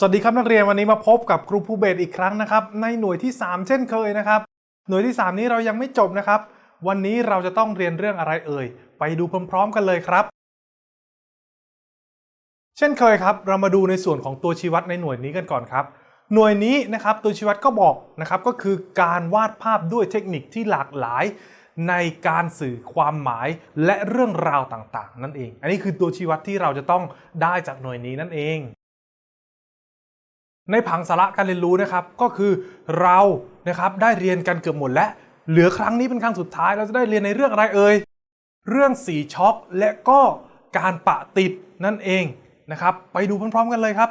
สวัสดีครับนักเรียนวันนี้มาพบกับครูภูเบศอีกครั้งนะครับ ในหน่วยที่ 3 เช่นเคยนะครับ หน่วยที่ 3 นี้เรายังไม่จบนะครับ วันนี้เราจะต้องเรียนเรื่องอะไรเอ่ย ไปดูพร้อมๆกันเลยครับ เช่นเคยครับ เรามาดูในส่วนของตัวชี้วัดในหน่วยนี้กันก่อนครับ หน่วยนี้นะครับตัวชี้วัดก็บอกนะครับก็คือการวาดภาพด้วยเทคนิคที่หลากหลาย ในการสื่อความหมายและเรื่องราวต่างๆ นั่นเอง อันนี้คือตัวชี้วัดที่เราจะต้องได้จากหน่วยนี้นั่นเอง ในผังสาระการเรียนรู้นะครับก็คือเรานะครับได้เรียนกันเกือบหมดแล้วเหลือครั้งนี้เป็นครั้งสุดท้ายเราจะได้เรียนในเรื่องอะไรเอ่ยเรื่องสีช็อคและก็การปะติดนั่นเองนะครับ ไปดูพร้อมๆกันเลยครับ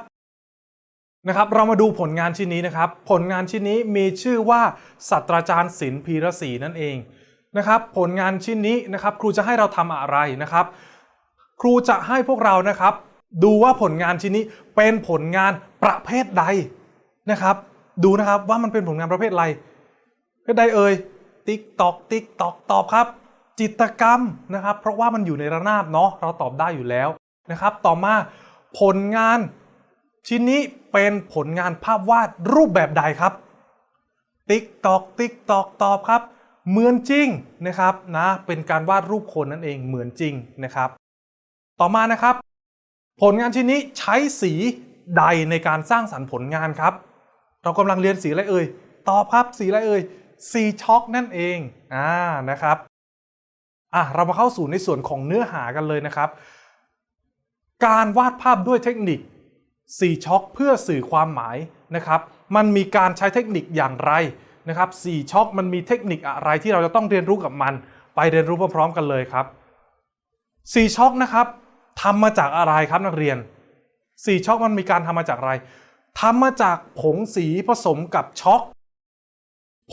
นะครับ เรามาดูผลงานชิ้นนี้นะครับ ผลงานชิ้นนี้มีชื่อว่าศาสตราจารย์ศิลป์พีระศรีนั่นเองนะครับ ผลงานชิ้นนี้นะครับ ครูจะให้เราทำอะไรนะครับ ครูจะให้พวกเรานะครับ ดูว่าผลงานชิ้นนี้เป็นผลงานประเภทใดนะครับ ดูนะครับว่ามันเป็นผลงานประเภทอะไรประเภทใดเอ่ยติ๊กตอกติ๊กตอกตอบครับ จิตรกรรมนะครับ เพราะว่ามันอยู่ในระนาบเนาะเราตอบได้อยู่แล้วนะครับ ต่อมาผลงานชิ้นนี้เป็นผลงานภาพวาดรูปแบบใดครับ ติ๊กตอกติ๊กตอกตอบครับ เหมือนจริงนะครับนะเป็นการวาดรูปคนนั่นเองเหมือนจริงนะครับ ต่อมานะครับ ผลงานชิ้นนี้ใช้สีใดในการสร้างสรรค์ผลงานครับ เรากำลังเรียนสีอะไรเอ่ย ตอบครับสีอะไรเอ่ย สีช็อกนั่นเอง อ่า นะครับ อะ เรามาเข้าสู่ในส่วนของเนื้อหากันเลยนะครับ การวาดภาพด้วยเทคนิคสีช็อกเพื่อสื่อความหมายนะครับ มันมีการใช้เทคนิคอย่างไรนะครับสีช็อกมันมีเทคนิคอะไรที่เราจะต้องเรียนรู้กับมัน ไปเรียนรู้พร้อมๆกันเลยครับสีช็อกนะครับ ทำมาจากอะไรครับนักเรียนสีช็อกมันมีการทำมาจากอะไรทำมาจากผงสีผสมกับช็อก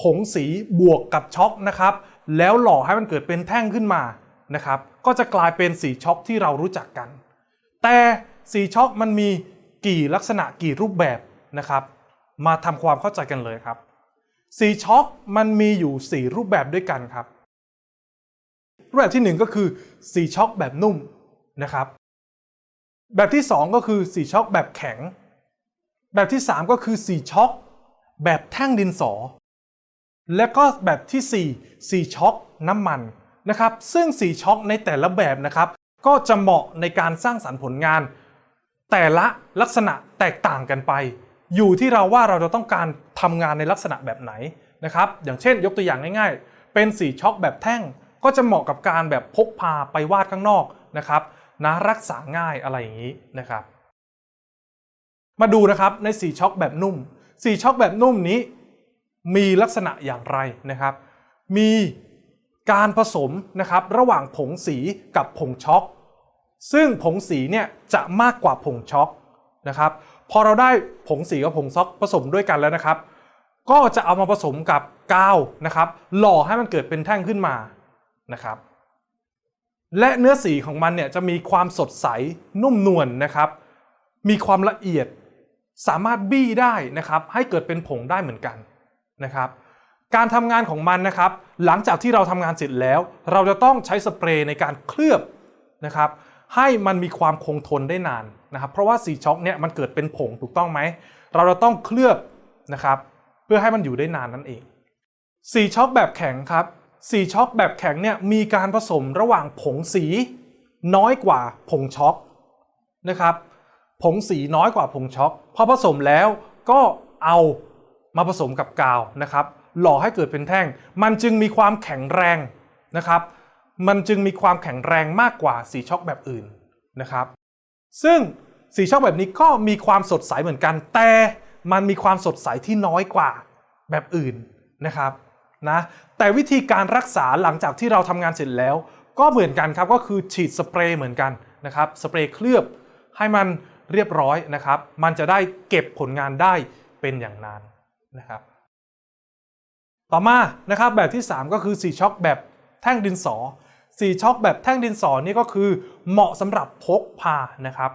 ผงสีบวกกับช็อกนะครับ แล้วหล่อให้มันเกิดเป็นแท่งขึ้นมานะครับ ก็จะกลายเป็นสีช็อกที่เรารู้จักกัน แต่สีช็อกมันมีกี่ลักษณะกี่รูปแบบนะครับ มาทำความเข้าใจกันเลยครับ สีช็อกมันมีอยู่ 4 รูปแบบด้วยกันครับ รูปแบบทีหนึ่1 ก็คือสีช็อกแบบนุ่ม นะครับ แบบที่ 2 ก็คือสีช็อกแบบแข็ง แบบที่ 3 ก็คือสีช็อกแบบแท่งดินสอ และก็แบบที่4สีช็อกน้ำมันนะครับ ซึ่งสีช็อกในแต่ละแบบนะครับ ก็จะเหมาะในการสร้างสรรค์ผลงาน แต่ละลักษณะแตกต่างกันไป อยู่ที่เราว่าเราจะต้องการทำงานในลักษณะแบบไหนนะครับ อย่างเช่น ยกตัวอย่างง่ายๆ เป็นสีช็อกแบบแท่งก็จะเหมาะกับการแบบพกพาไปวาดข้างนอกนะครับ นะรักษาง่ายอะไรอย่างนี้นะครับ มาดูนะครับในสีช็อกแบบนุ่มสีช็อกแบบนุ่มนี้ มีลักษณะอย่างไรนะครับ มีการผสมนะครับระหว่างผงสีกับผงช็อกซึ่งผงสีเนี่ยจะมากกว่าผงช็อกนะครับ พอเราได้ผงสีกับผงช็อกผสมด้วยกันแล้วนะครับ ก็จะเอามาผสมกับกาวนะครับ หล่อให้มันเกิดเป็นแท่งขึ้นมานะครับ และเนื้อสีของมันเนี่ยจะมีความสดใสนุ่มนวลนะครับ มีความละเอียดสามารถบี้ได้นะครับ ให้เกิดเป็นผงได้เหมือนกันนะครับ การทำงานของมันนะครับ หลังจากที่เราทำงานเสร็จแล้ว เราจะต้องใช้สเปรย์ในการเคลือบนะครับ ให้มันมีความคงทนได้นานนะครับ เพราะว่าสีช็อกเนี่ยมันเกิดเป็นผงถูกต้องไหม เราจะต้องเคลือบนะครับ เพื่อให้มันอยู่ได้นานนั่นเองสีช็อกแบบแข็งครับ สีช็อกแบบแข็งเนี่ยมีการผสมระหว่างผงสีน้อยกว่าผงช็อกนะครับผงสีน้อยกว่าผงช็อกพอผสมแล้วก็เอามาผสมกับกาวนะครับหล่อให้เกิดเป็นแท่ง มันจึงมีความแข็งแรงนะครับ มันจึงมีความแข็งแรงมากกว่าสีช็อกแบบอื่นนะครับ ซึ่งสีช็อกแบบนี้ก็มีความสดใสเหมือนกัน แต่มันมีความสดใสที่น้อยกว่าแบบอื่นนะครับ นะแต่วิธีการรักษาหลังจากที่เราทำงานเสร็จแล้ว ก็เหมือนกันครับก็คือฉีดสเปรย์เหมือนกันนะครับสเปรย์เคลือบให้มันเรียบร้อยนะครับ มันจะได้เก็บผลงานได้เป็นอย่างนานนะครับ ต่อมานะครับแบบที่ 3 ก็คือสีช็อกแบบแท่งดินสอสีช็อกแบบแท่งดินสอนี่ก็คือเหมาะสำหรับพกพานะครับ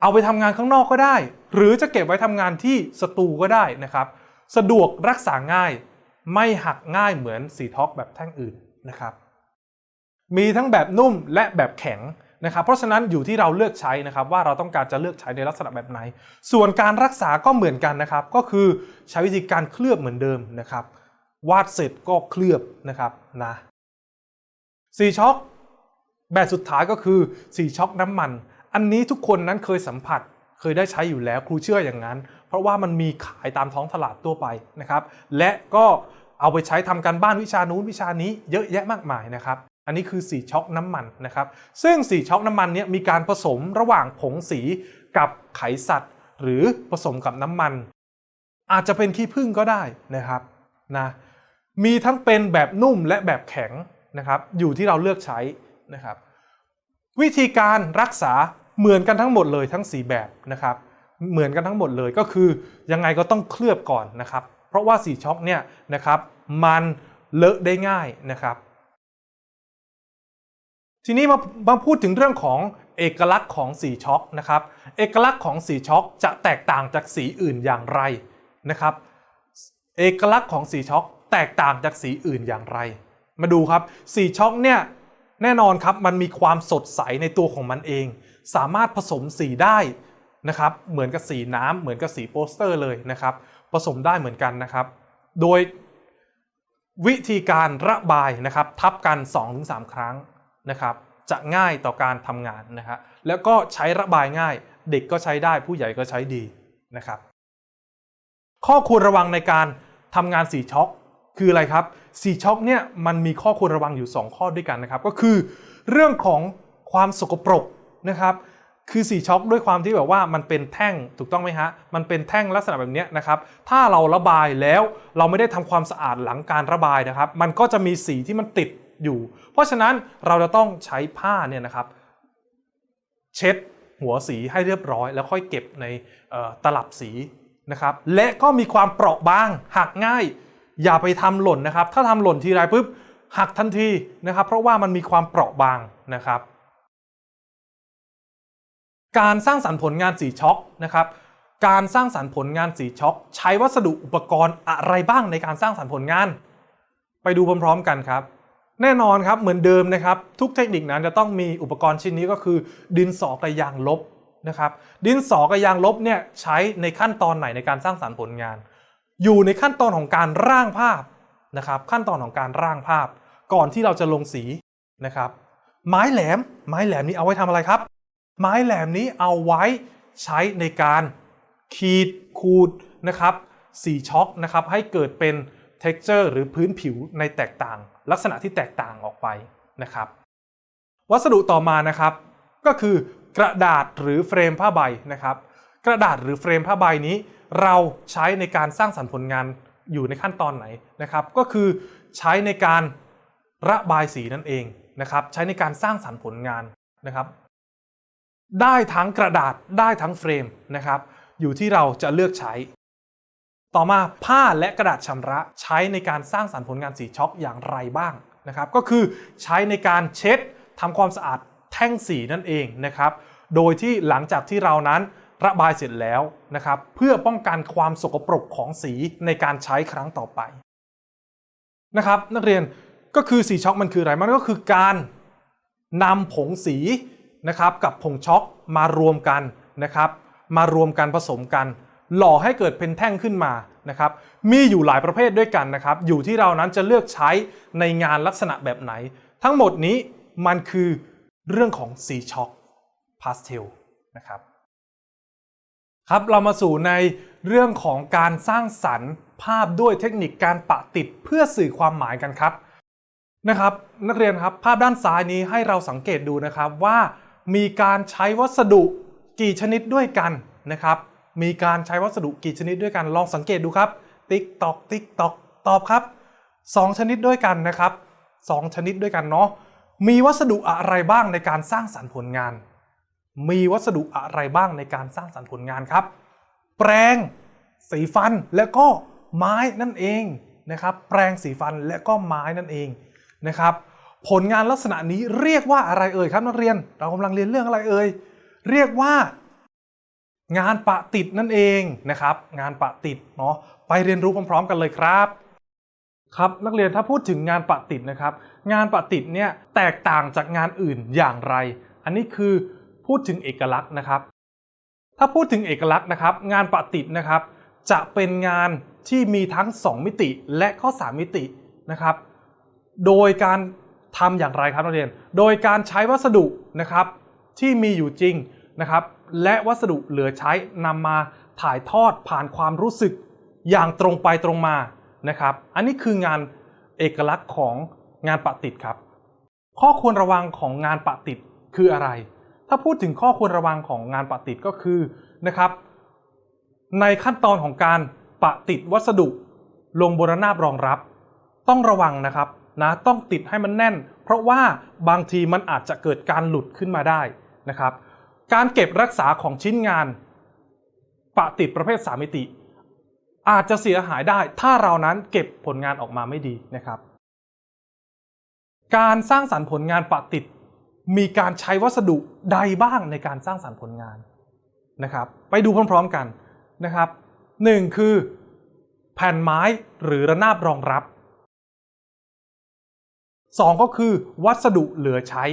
เอาไปทำงานข้างนอกก็ได้ หรือจะเก็บไว้ทำงานที่สตูก็ได้นะครับ สะดวกรักษาง่าย ไม่หักง่ายเหมือนสีท็อกแบบแท่งอื่นนะครับ มีทั้งแบบนุ่มและแบบแข็งนะครับ เพราะฉะนั้นอยู่ที่เราเลือกใช้นะครับว่าเราต้องการจะเลือกใช้ในลักษณะแบบไหน ส่วนการรักษาก็เหมือนกันนะครับ ก็คือใช้วิธีการเคลือบเหมือนเดิมนะครับ วาดเสร็จก็เคลือบนะครับนะสีช็อคแบบสุดท้ายก็คือสีช็อคน้ำมัน อันนี้ทุกคนนั้นเคยสัมผัสเคยได้ใช้อยู่แล้วครูเชื่ออย่างนั้น เพราะว่ามันมีขายตามท้องตลาดทั่วไปนะครับ และก็ เอาไปใช้ทำการบ้านวิชานู้นวิชานี้เยอะแยะมากมายนะครับอันนี้คือสีช็อคน้ำมันนะครับ ซึ่งสีช็อคน้ำมันเนี้ยมีการผสมระหว่างผงสีกับไขสัตว์ หรือผสมกับน้ำมัน อาจจะเป็นขี้ผึ้งก็ได้นะครับนะมีทั้งเป็นแบบนุ่มและแบบแข็งนะครับ อยู่ที่เราเลือกใช้นะครับ วิธีการรักษาเหมือนกันทั้งหมดเลยทั้งสีแบบนะครับ เหมือนกันทั้งหมดเลยก็คือยังไงก็ต้องเคลือบก่อนนะครับ ราะว่าสีช็อกเนี่ยนะครับมันเลอะได้ง่ายนะครับทีนี้มามาพูดถึงเรื่องของเอกลักษณ์ของสีช็อกนะครับ เอกลักษณ์ของสีช็อกจะแตกต่างจากสีอื่นอย่างไรนะครับ เอกลักษณ์ของสีช็อกแตกต่างจากสีอื่นอย่างไร มาดูครับสีช็อกเนี่ยแน่นอนครับมันมีความสดใสในตัวของมันเอง สามารถผสมสีได้นะครับ เหมือนกับสีน้ำเหมือนกับสีโปสเตอร์เลยนะครับ สมได้เหมือนกันนะครับ โดยวิธีการระบายนะครับทับกัน 2-3 ครั้งนะครับ จะง่ายต่อการทำงานนะครับแล้วก็ใช้ระบายง่าย เด็กก็ใช้ได้ผู้ใหญ่ก็ใช้ดีนะครับ ข้อควรระวังในการทำงานสีช็อคคืออะไรครับสีช็อคเนี่ยมันมีข้อควรระวังอยู่ 2 ข้อด้วยกันนะครับ ก็คือ เรื่องของความสกปรกนะครับ คือสีช็อคด้วยความที่แบบว่ามันเป็นแท่งถูกต้องไหมฮะ มันเป็นแท่งลักษณะแบบนี้นะครับ ถ้าเราระบายแล้วเราไม่ได้ทำความสะอาดหลังการระบายนะครับ มันก็จะมีสีที่มันติดอยู่ เพราะฉะนั้นเราจะต้องใช้ผ้าเนี่ยนะครับ เช็ดหัวสีให้เรียบร้อย แล้วค่อยเก็บในตลับสีนะครับ และก็มีความเปราะบางหักง่าย อย่าไปทำหล่นนะครับ ถ้าทำหล่นทีไรปุ๊บหักทันทีนะครับ เพราะว่ามันมีความเปราะบางนะครับ การสร้างสรรค์ผลงานสีช็อคนะครับการสร้างสรรค์ผลงานสีช็อคใช้วัสดุอุปกรณ์อะไรบ้างในการสร้างสรรค์ผลงาน ไปดูพร้อมๆกันครับ แน่นอนครับเหมือนเดิมนะครับ ทุกเทคนิคนั้นจะต้องมีอุปกรณ์ชิ้นนี้ก็คือ ดินสอกับยางลบนะครับ ดินสอกับยางลบเนี่ยใช้ในขั้นตอนไหนในการสร้างสรรค์ผลงาน อยู่ในขั้นตอนของการร่างภาพนะครับ ขั้นตอนของการร่างภาพ ก่อนที่เราจะลงสีนะครับ ไม้แหลมไม้แหลมนี้เอาไว้ทำอะไรครับ ไม้แหลมนี้เอาไว้ใช้ในการขีดขูดนะครับสีช็อกนะครับให้เกิดเป็น texture หรือพื้นผิวในแตกต่าง ลักษณะที่แตกต่างออกไปนะครับ วัสดุต่อมานะครับ ก็คือกระดาษหรือเฟรมผ้าใบนะครับ กระดาษหรือเฟรมผ้าใบนี้ เราใช้ในการสร้างสรรค์ผลงานอยู่ในขั้นตอนไหนนะครับ ก็คือใช้ในการระบายสีนั่นเองนะครับ ใช้ในการสร้างสรรค์ผลงานนะครับ ได้ทั้งกระดาษได้ทั้งเฟรมนะครับ อยู่ที่เราจะเลือกใช้ ต่อมาผ้าและกระดาษชำระใช้ในการสร้างสรรค์ผลงานสีช็อกอย่างไรบ้างนะครับ ก็คือใช้ในการเช็ดทำความสะอาดแท่งสีนั่นเองนะครับ โดยที่หลังจากที่เรานั้นระบายเสร็จแล้วนะครับ เพื่อป้องกันความสกปรกของสีในการใช้ครั้งต่อไปนะครับ นักเรียนก็คือสีช็อกมันคืออะไรมันก็คือการนำผงสี นะครับกับผงช็อกมารวมกันนะครับ มารวมกันผสมกัน หล่อให้เกิดเป็นแท่งขึ้นมานะครับ มีอยู่หลายประเภทด้วยกันนะครับ อยู่ที่เรานั้นจะเลือกใช้ในงานลักษณะแบบไหน ทั้งหมดนี้มันคือเรื่องของสีช็อกพาสเทลนะครับครับเรามาสู่ในเรื่องของการสร้างสรรค์ภาพด้วยเทคนิคการปะติดเพื่อสื่อความหมายกันครับนะครับ นักเรียนครับภาพด้านซ้ายนี้ให้เราสังเกตดูนะครับว่า มีการใช้วัสดุกี่ชนิดด้วยกันนะครับ มีการใช้วัสดุกี่ชนิดด้วยกัน ลองสังเกตดูครับ ติ๊กตอกติ๊กตอกตอบครับสองชนิดด้วยกันนะครับสองชนิดด้วยกันเนาะ มีวัสดุอะไรบ้างในการสร้างสรรค์ผลงาน มีวัสดุอะไรบ้างในการสร้างสรรค์ผลงานครับ แปรงสีฟันและก็ไม้นั่นเองนะครับ แปรงสีฟันและก็ไม้นั่นเองนะครับ ผลงานลักษณะนี้เรียกว่าอะไรเอ่ยครับนักเรียน เรากำลังเรียนเรื่องอะไรเอ่ยเรียกว่า งานปะติดนั่นเองนะครับ งานปะติดเนาะไปเรียนรู้พร้อม ๆ กันเลยครับครับนักเรียนถ้าพูดถึงงานปะติดนะครับ งานปะติดเนี่ยแตกต่างจากงานอื่นอย่างไร อันนี้คือพูดถึงเอกลักษณ์นะครับ ถ้าพูดถึงเอกลักษณ์นะครับ งานปะติดนะครับ จะเป็นงานที่มีทั้ง 2 มิติและข้อ3มิตินะครับ โดยการ ทำอย่างไรครับนักเรียน โดยการใช้วัสดุนะครับที่มีอยู่จริงนะครับ และวัสดุเหลือใช้นำมาถ่ายทอดผ่านความรู้สึกอย่างตรงไปตรงมานะครับ อันนี้คืองานเอกลักษณ์ของงานปะติดครับ ข้อควรระวังของงานปะติดคืออะไร ถ้าพูดถึงข้อควรระวังของงานปะติดก็คือนะครับ ในขั้นตอนของการปะติดวัสดุลงบนระนาบรองรับ ต้องระวังนะครับ นะต้องติดให้มันแน่น เพราะว่าบางทีมันอาจจะเกิดการหลุดขึ้นมาได้นะครับ การเก็บรักษาของชิ้นงานปะติดประเภท3มิติ อาจจะเสียหายได้ถ้าเรานั้นเก็บผลงานออกมาไม่ดีนะครับ การสร้างสรรค์ผลงานปะติด มีการใช้วัสดุใดบ้างในการสร้างสรรค์ผลงานนะครับ ไปดูพร้อมๆกันนะครับหนึ่งคือแผ่นไม้หรือระนาบรองรับ 2 ก็คือวัสดุเหลือใช้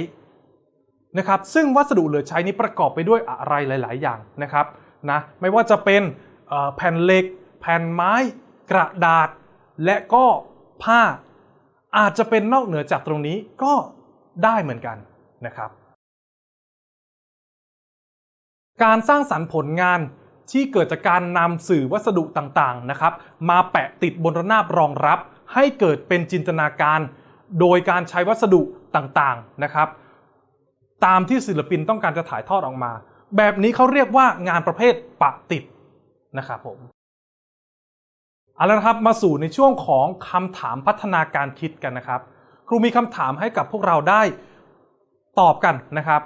นะครับซึ่งวัสดุเหลือใช้นี้ประกอบไปด้วยอะไรหลาย ๆ อย่างนะครับนะไม่ว่าจะเป็นแผ่นเหล็ก แผ่นไม้ กระดาษ และก็ผ้า อาจจะเป็นนอกเหนือจากตรงนี้ก็ได้เหมือนกันนะครับ การสร้างสรรค์ผลงานที่เกิดจากการนำสื่อวัสดุต่าง ๆ นะครับ มาแปะติดบนระนาบรองรับ ให้เกิดเป็นจินตนาการ โดยการใช้วัสดุต่างๆนะครับ ตามที่ศิลปินต้องการจะถ่ายทอดออกมา แบบนี้เขาเรียกว่างานประเภทปะติดนะครับผมเอาละครับมาสู่ในช่วงของคำถามพัฒนาการคิดกันนะครับ ครูมีคำถามให้กับพวกเราได้ตอบกันนะครับ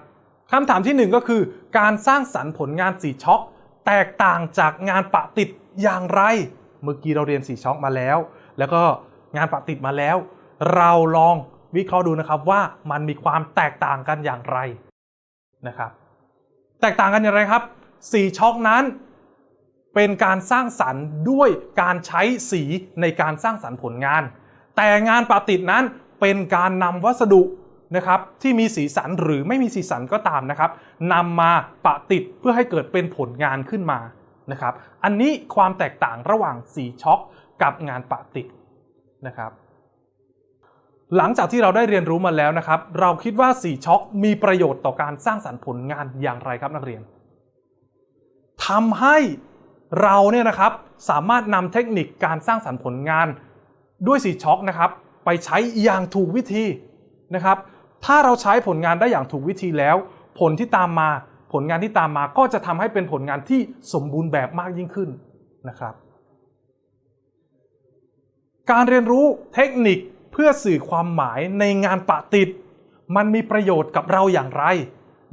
คำถามที่หนึ่งก็คือ การสร้างสรรค์ผลงานสีช็อกแตกต่างจากงานปะติดอย่างไร เมื่อกี้เราเรียนสีช็อกมาแล้ว แล้วก็งานปะติดมาแล้ว เราลองวิเคราะห์ดูนะครับว่ามันมีความแตกต่างกันอย่างไรนะครับ แตกต่างกันอย่างไรครับสีช็อกนั้น เป็นการสร้างสรรค์ด้วยการใช้สีในการสร้างสรรค์ผลงาน แต่งานปะติดนั้นเป็นการนำวัสดุนะครับที่มีสีสันหรือไม่มีสีสันก็ตามนะครับนำมาปะติดเพื่อให้เกิดเป็นผลงานขึ้นมานะครับ อันนี้ความแตกต่างระหว่างสีช็อกกับงานปะติดนะครับ หลังจากที่เราได้เรียนรู้มาแล้วนะครับ เราคิดว่าสีช็อกมีประโยชน์ต่อการสร้างสรรค์ผลงานอย่างไรครับนักเรียนทำให้เราเนี่ยนะครับสามารถนำเทคนิคการสร้างสรรค์ผลงานด้วยสีช็อกนะครับไปใช้อย่างถูกวิธีนะครับ ถ้าเราใช้ผลงานได้อย่างถูกวิธีแล้ว ผลที่ตามมาผลงานที่ตามมาก็จะทำให้เป็นผลงานที่สมบูรณ์แบบมากยิ่งขึ้นนะครับ การเรียนรู้เทคนิค เพื่อสื่อความหมายในงานปะติด มันมีประโยชน์กับเราอย่างไร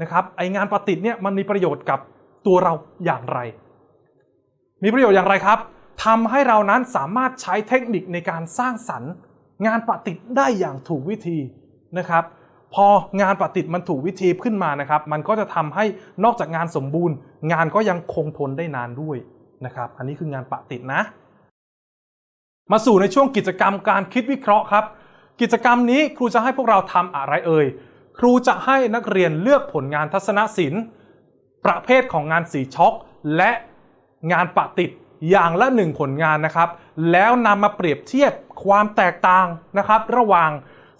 นะครับไองานปะติดเนี่ยมันมีประโยชน์กับตัวเราอย่างไร มีประโยชน์อย่างไรครับทำให้เรานั้นสามารถใช้เทคนิคในการสร้างสรรค์ งานปะติดได้อย่างถูกวิธีนะครับ พองานปะติดมันถูกวิธีขึ้นมานะครับ มันก็จะทำให้นอกจากงานสมบูรณ์ งานก็ยังคงทนได้นานด้วยนะครับ อันนี้คืองานปะติดนะ มาสู่ในช่วงกิจกรรมการคิดวิเคราะห์ครับ กิจกรรมนี้ครูจะให้พวกเราทำอะไรเอ่ย ครูจะให้นักเรียนเลือกผลงานทัศนศิลป์ ประเภทของงานสีช็อก และงานปะติดอย่างละหนึ่งผลงานนะครับ แล้วนำมาเปรียบเทียบความแตกต่างนะครับ ระหว่าง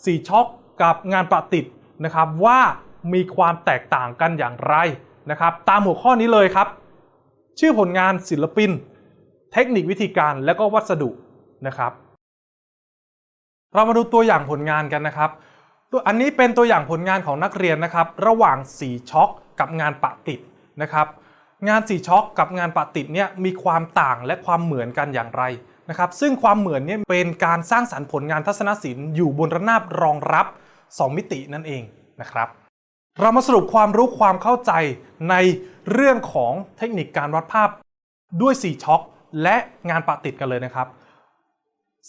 สีช็อกกับงานปะติดนะครับว่ามีความแตกต่างกันอย่างไรนะครับ ตามหัวข้อนี้เลยครับ ชื่อผลงานศิลปิน เทคนิควิธีการและก็วัสดุ นะครับ เรามาดูตัวอย่างผลงานกันนะครับ ตัวอันนี้เป็นตัวอย่างผลงานของนักเรียนนะครับ ระหว่างสีช็อกกับงานปะติดนะครับ งานสีช็อกกับงานปะติดเนี่ยมีความต่างและความเหมือนกันอย่างไรนะครับ ซึ่งความเหมือนเนี่ยเป็นการสร้างสรรค์ผลงานทัศนศิลป์อยู่บนระนาบรองรับ 2 มิตินั่นเองนะครับเรามาสรุปความรู้ความเข้าใจในเรื่องของเทคนิคการวัดภาพด้วยสีช็อกและงานปะติดกันเลยนะครับ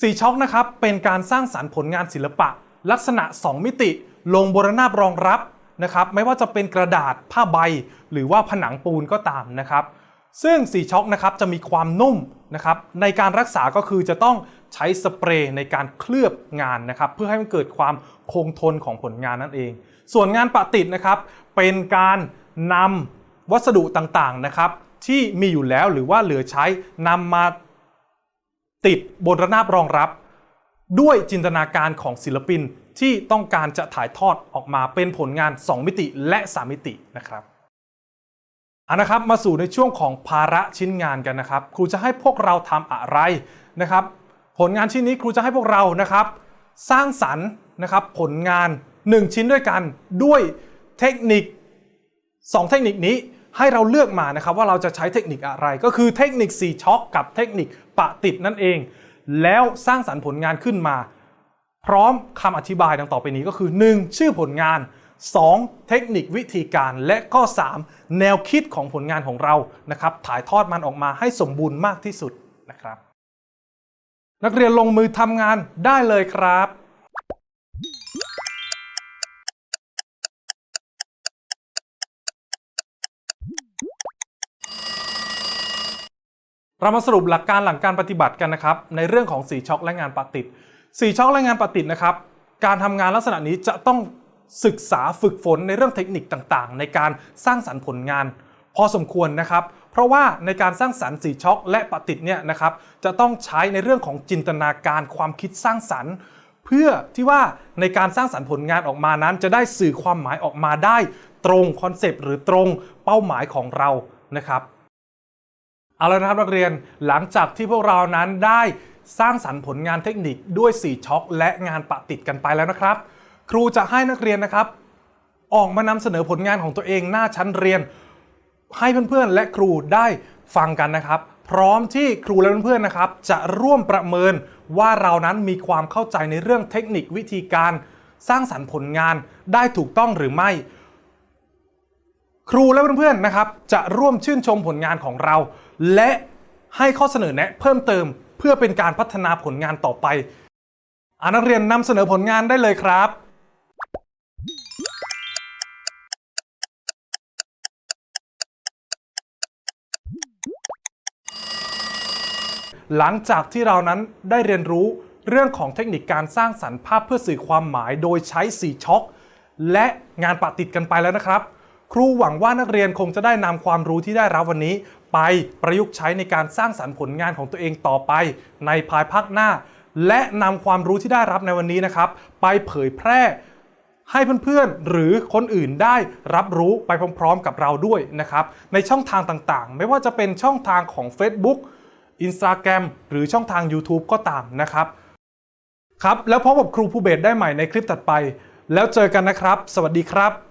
สีช็อกนะครับเป็นการสร้างสารรค์ผลงานศิลปะ ลักษณะ 2 มิติ ลงบนระนาบรองรับนะครับไม่ว่าจะเป็นกระดาษผ้าใบ หรือว่าผนังปูนก็ตามนะครับ ซึ่งสีช็อกนะครับจะมีความนุ่มนะครับในการรักษาก็คือจะต้องใช้สเปรย์ในการเคลือบงานนะครับเพื่อให้มันเกิดความคงทนของผลงานนั่นเอง ส่วนงานปะติดนะครับเป็นการนำวัสดุต่างๆนะครับที่มีอยู่แล้วหรือว่าเหลือใช้นำมา ติดบนระนาบรองรับ ด้วยจินตนาการของศิลปินที่ต้องการจะถ่ายทอดออกมาเป็นผลงาน 2 มิติและ3มิตินะครับอานะครับมาสู่ในช่วงของภาระชิ้นงานกันนะครับ ครูจะให้พวกเราทำอะไรนะครับ ผลงานชิ้นนี้ครูจะให้พวกเรานะครับ สร้างสรรค์นะครับผลงาน 1 ชิ้นด้วยกันด้วยเทคนิค 2 เทคนิคนี้ ให้เราเลือกมานะครับว่าเราจะใช้เทคนิคอะไร ก็คือเทคนิคสีช็อคกับเทคนิคปะติดนั่นเอง แล้วสร้างสรรค์ผลงานขึ้นมา พร้อมคำอธิบายดังต่อไปนี้ก็คือ 1. ชื่อผลงาน 2. เทคนิควิธีการและก็ 3. แนวคิดของผลงานของเรานะครับถ่ายทอดมันออกมาให้สมบูรณ์มากที่สุดนะครับ นักเรียนลงมือทำงานได้เลยครับ เรามาสรุปหลักการหลังการปฏิบัติกันนะครับในเรื่องของสีช็อคและงานปฏิติดสีช็อคและงานปฏิติดนะครับ การทำงานลักษณะนี้จะต้องศึกษาฝึกฝนในเรื่องเทคนิคต่างๆ ในการสร้างสรรค์ผลงาน พอสมควรนะครับ เพราะว่าในการสร้างสรรค์สีช็อคและปฏิติดเนี่ยนะครับจะต้องใช้ในเรื่องของจินตนาการความคิดสร้างสรรค์ เพื่อที่ว่าในการสร้างสรรค์ผลงานออกมานั้น จะได้สื่อความหมายออกมาได้ ตรงคอนเซปต์หรือตรงเป้าหมายของเรานะครับ เอาละนะครับนักเรียนหลังจากที่พวกเรานั้นได้สร้างสรรค์ผลงานเทคนิคด้วยสีช็อค และงานปะติดกันไปแล้วนะครับ ครูจะให้นักเรียนนะครับ ออกมานำเสนอผลงานของตัวเองหน้าชั้นเรียน ให้เพื่อนๆ และครูได้ฟังกันนะครับ พร้อมที่ครูและเพื่อนๆนะครับ จะร่วมประเมินว่าเรานั้นมีความเข้าใจในเรื่องเทคนิควิธีการ สร้างสรรค์ผลงานได้ถูกต้องหรือไม่ ครูและเพื่อนๆนะครับ จะร่วมชื่นชมผลงานของเรา และให้ข้อเสนอแนะเพิ่มเติมเพื่อเป็นการพัฒนาผลงานต่อไปอานักเรียนนำเสนอผลงานได้เลยครับหลังจากที่เรานั้นได้เรียนรู้เรื่องของเทคนิคการสร้างสรรค์ภาพเพื่อสื่อความหมายโดยใช้สีช็อคและงานปะติดกันไปแล้วนะครับ ครูหวังว่านักเรียนคงจะได้นำความรู้ที่ได้รับวันนี้ ไปประยุกต์ใช้ในการสร้างสรรค์ผลงานของตัวเองต่อไป ในภายภาคหน้า และนำความรู้ที่ได้รับในวันนี้นะครับ ไปเผยแพร่ให้เพื่อนๆ หรือคนอื่นได้รับรู้ไปพร้อมๆ กับเราด้วยนะครับ ในช่องทางต่างๆ ไม่ว่าจะเป็นช่องทางของ Facebook Instagram หรือช่องทาง YouTube ก็ตามนะครับ ครับ แล้วพบกับครูภูเบศได้ใหม่ในคลิปถัดไป แล้วเจอกันนะครับ สวัสดีครับ